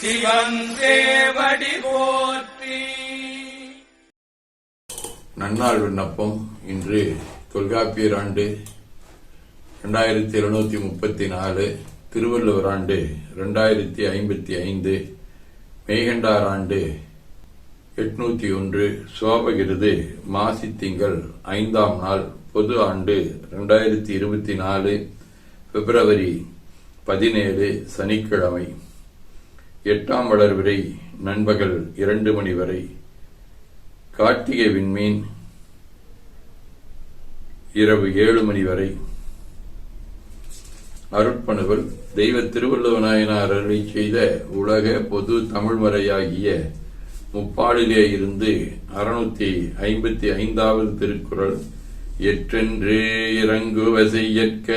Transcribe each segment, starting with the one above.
சிவன் போற்றி. நன்னாள் விண்ணப்பம். இன்று தொல்காப்பியர் ஆண்டு ரெண்டாயிரத்தி எழுநூத்தி முப்பத்தி நாலு திருவள்ளுவர் ஆண்டு ரெண்டாயிரத்தி ஐம்பத்தி ஐந்து மேகண்டார் ஆண்டு எட்நூத்தி ஒன்று சோபகிருது மாசி திங்கள் ஐந்தாம் நாள் பொது ஆண்டு ரெண்டாயிரத்தி இருபத்தி நாலு பிப்ரவரி பதினேழு சனிக்கிழமை. எட்டாம் வளர்விரை நண்பகல் இரண்டு மணி வரை கார்த்திகை விண்மீன் இரவு ஏழு மணி வரை. அருட்பணுவல் தெய்வ திருவள்ளுவநாயனார் அருளை செய்த உலக பொது தமிழ்மறையாகிய முப்பாளிலே இருந்து அறுநூத்தி ஐம்பத்தி ஐந்தாவது திருக்குறள் எற்றென்று இறங்குவ செய்யற்க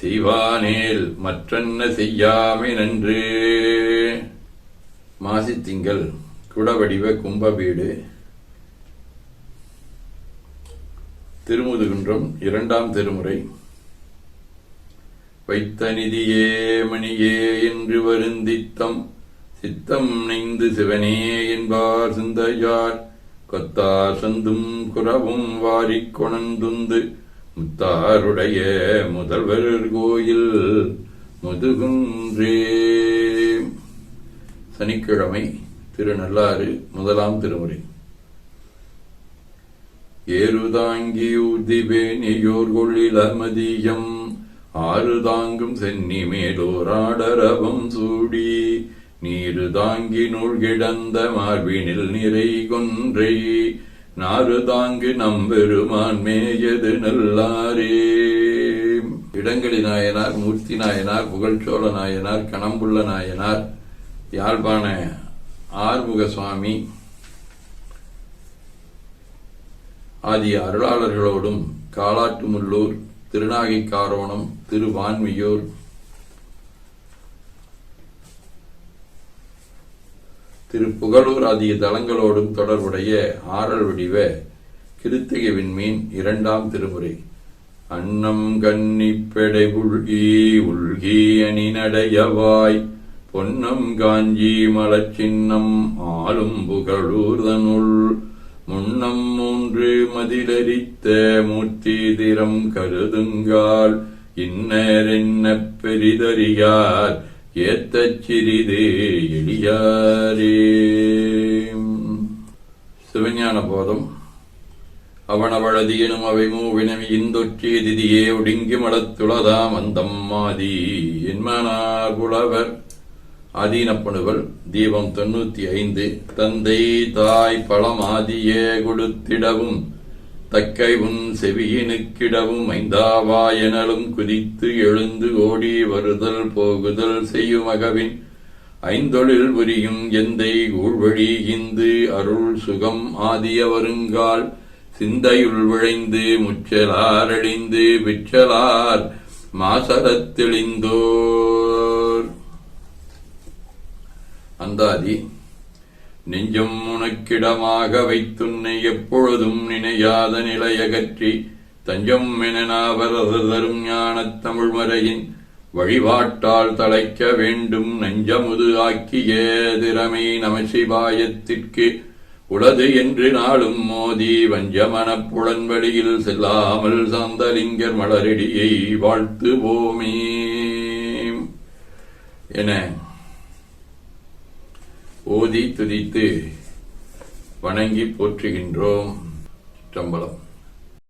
செய்வானேல் மற்றென்ன செய்யாமை நன்று? மாசித்திங்கள் குடவடிவ கும்ப வீடு திருமுதுகுன்றம் இரண்டாம் திருமுறை. வைத்த நிதியே மணியே என்று வருந்தித்தம் சித்தம் நெய்ந்து சிவனே என்பார் சிந்தையார். கொத்தார் சந்தும் குறவும் வாரிக் கொணந்துந்து முத்தாருடைய முதல்வர் கோயில் முதுகுன்றே. சனிக்கிழமை திருநள்ளாறு முதலாம் திருமுறை. ஏறுதாங்கி உதிபேனியோர் கொள்ளிலமதியம் ஆறு தாங்கும் சென்னி மேலோராடரவம் சூடி நீரு தாங்கி நூல் கிடந்த மார்பினில் நிறை கொன்றை நாறு தாங்கு நம்பெருமான் மேயது நல்லாரே இடங்களி நாயனார் மூர்த்தி நாயனார் புகழ்ச்சோழ நாயனார் கணம்புள்ள நாயனார் யாழ்ப்பாண ஆறுமுக சுவாமி ஆகிய அருளாளர்களோடும் காலாட்டுமுள்ளூர் திருநாகைக்காரோணம் திருவான்மியூர் திரு புகழூர் ஆகிய தலங்களோடும் தொடர்புடைய ஆறல் வடிவ கிருத்திகை விண்மீன் இரண்டாம் திருமுறை. அன்னம் கன்னிப்பெடை உள்கி உள்கி அணி நடையவாய். பொன்னம் காஞ்சி மலச்சின்னம் ஆளும் புகழூர்தனுள். முன்னம் மூன்று மதிலரித்த மூர்த்தி திறம் கருதுங்கால். இன்னர் என்ன பெரிதறியார் ஏத்தச் சிறிது எளியாரே. சிவஞான போதம். அவனவளதி எனும் அவை மூவினவி இந்தொற்றிய திதியே ஒடுங்கி மடத்துளதாம் அந்தம்மாதி. என்மனார் புலவர் ஆதீனப்பணுவல் தீபம் தொண்ணூத்தி ஐந்து தந்தை தாய் பழம் ஆதியே கொடுத்திடவும் தக்கை உன் செவியினுக்கிடவும் ஐந்தாவாயனலும் குதித்து எழுந்து ஓடி வருதல் போகுதல் செய்யுமகவின் ஐந்தொழில் புரியும் எந்தை ஊழ்வழி இந்து அருள் சுகம் ஆதிய வருங்கால் சிந்தையுள் விழைந்து முச்சலார் அழிந்து விச்சலார் மாசரத்தெளிந்தோர் அந்தாதி நெஞ்சம் உனக்கிடமாக வைத்துன்னை எப்பொழுதும் நினையாத நிலையகற்றி தஞ்சம் எனாவரது தரும் ஞானத் தமிழ்மறையின் வழிபாட்டால் தலைக்க வேண்டும் நஞ்சமுது ஆக்கிய திறமை நமசிபாயத்திற்கு உளது என்று நாளும் மோதி வஞ்சமனப் புலன்வழியில் செல்லாமல் சாந்தலிங்கர் மலரடியை வாழ்த்துவோமே. என ஓதி துதித்து வணங்கி போற்றுகின்றோம். சம்பளம்